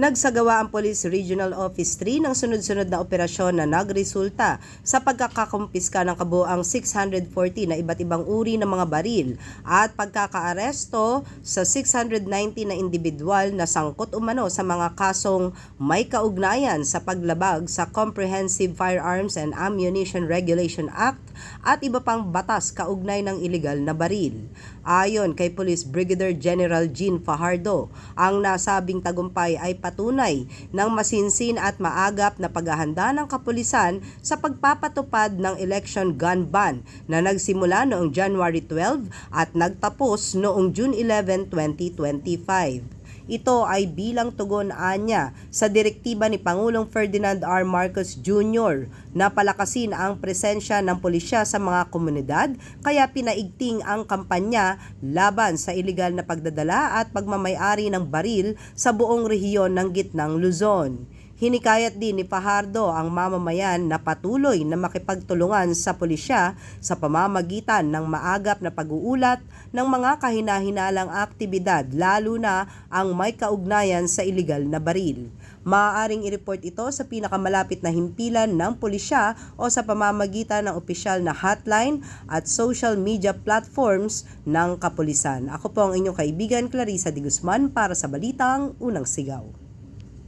Nagsagawa ang Police Regional Office 3 ng sunod-sunod na operasyon na nagresulta sa pagkakakumpiska ng kabuang 640 na iba't ibang uri ng mga baril at pagkakaaresto sa 690 na individual na sangkot umano sa mga kasong may kaugnayan sa paglabag sa Comprehensive Firearms and Ammunition Regulation Act at iba pang batas kaugnay ng iligal na baril. Ayon kay Police Brigadier General Jean Fajardo, ang nasabing tagumpay ay patunay ng masinsin at maagap na paghahanda ng kapulisan sa pagpapatupad ng election gun ban na nagsimula noong January 12 at nagtapos noong June 11, 2025. Ito ay bilang tugon anya sa direktiba ni Pangulong Ferdinand R. Marcos Jr. na palakasin ang presensya ng pulisya sa mga komunidad kaya pinaigting ang kampanya laban sa iligal na pagdadala at pagmamayari ng baril sa buong rehiyon ng gitnang Luzon. Hinikayat din ni Fajardo ang mamamayan na patuloy na makipagtulungan sa pulisya sa pamamagitan ng maagap na pag-uulat ng mga kahinahinalang aktibidad lalo na ang may kaugnayan sa iligal na baril. Maaaring i-report ito sa pinakamalapit na himpilan ng pulisya o sa pamamagitan ng opisyal na hotline at social media platforms ng kapulisan. Ako po ang inyong kaibigan Clarissa de Guzman para sa Balitang Unang Sigaw.